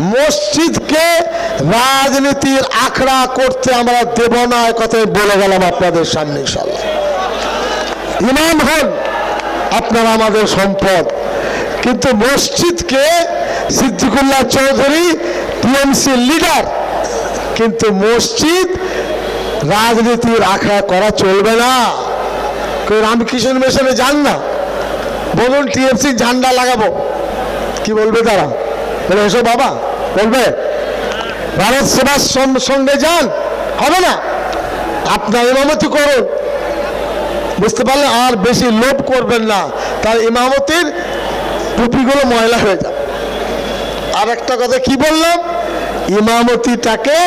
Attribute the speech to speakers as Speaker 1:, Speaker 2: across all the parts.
Speaker 1: মসজিদকে রাজনীতির আখড়া করতে আমরা দেব না, এ কথাই বলে গেলাম আপনাদের সামনে ইনশাল্লাহ ইমাম হন, আপনারা আমাদের সম্পদ। কিন্তু মসজিদকে সিদ্দিকুল্লাহ চৌধুরী, টিএমসি লিডার, কিন্তু মসজিদ রাজনীতির আখড়া করা চলবে না। রামকৃষ্ণ মিশনে যান না। বলুন টিএমসি ঝান্ডা লাগাবো। কি বলবে তারা? বলে, এসো বাবা। বলবে, ভারত সেবার সঙ্গে যান, হবে না। আপনার ইমামতি করুন। বুঝতে পারলে আর বেশি লোভ করবেন না। তার ইমামতির টুপিগুলো ময়লা হয়ে যায় আর একটা কথা কি বললাম? ইমামতিটাকে,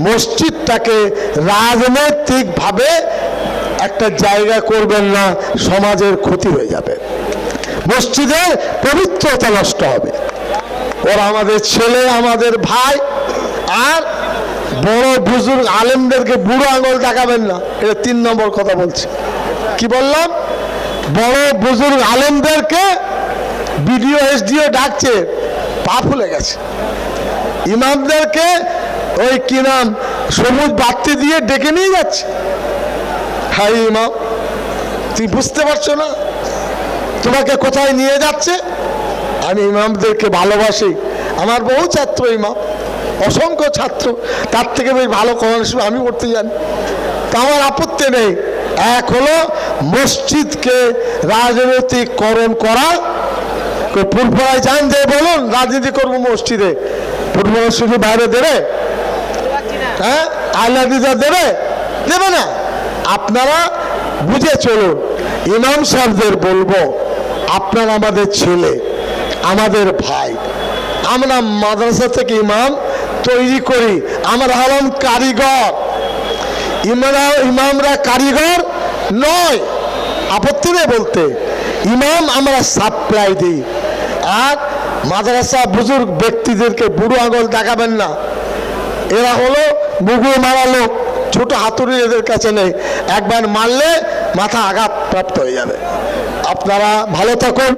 Speaker 1: মসজিদটাকে রাজনৈতিকভাবে একটা জায়গা করবেন না, সমাজের ক্ষতি হয়ে যাবে। মসজিদের পবিত্রতা নষ্ট হবে। ওরা আমাদের ছেলে, আমাদের ভাই, আর বড় বুজুর্গ আলেমদেরকে বুড়ো আঙুল দেখাবেন না। এটা তিন নম্বর কথা বলছি। কি বললাম? বড় বুজুর্গ আলেমদেরকে বিডিও, এসডিও ডাকছে, পা ফুলে গেছে। ইমামদেরকে ওই কি নাম, সবুজ বাতি দিয়ে ডেকে নিয়ে যাচ্ছে। হাই ইমাম তুই বুঝতে পারছ না? তোমাকে কোথায় নিয়ে যাচ্ছে? আমি ইমামদেরকে ভালোবাসি। আমার বহু ছাত্র ইমাম, অসংখ্য ছাত্র। তার থেকে বেশ ভালো কোরআন আমি পড়তে জানি। তা আমার আপত্তি নেই। এক হলো মসজিদকে রাজনৈতিককরণ করা। ফুটবলায় যান যে বলুন, রাজনীতি করব মসজিদে। ফুটবল শুধু বাইরে দেবে? হ্যাঁ? আল্লাহ দিদা দেবে? দেবে না। আপনারা বুঝে চলুন, ইমাম সাহেবদের বলব, আপনারা আমাদের ছেলে। আমাদের ভাই। আমরা মাদ্রাসা থেকে ইমাম তৈরি করি। আমরা হলাম কারিগর। ইমামরা ইমামরা কারিগর নয়। আপত্তি নেই বলতে। ইমাম আমরা সাপ্লাই দিই। আর মাদ্রাসা বুজুর্গ ব্যক্তিদেরকে বুড়ো আঙুল দেখাবেন না। এরা হলো মুগু মারা লোক। ছোট হাতুড়ি এদের কাছে নেই। একবার মারলে মাথা আঘাত প্রাপ্ত হয়ে যাবে। আপনারা ভালো থাকুন।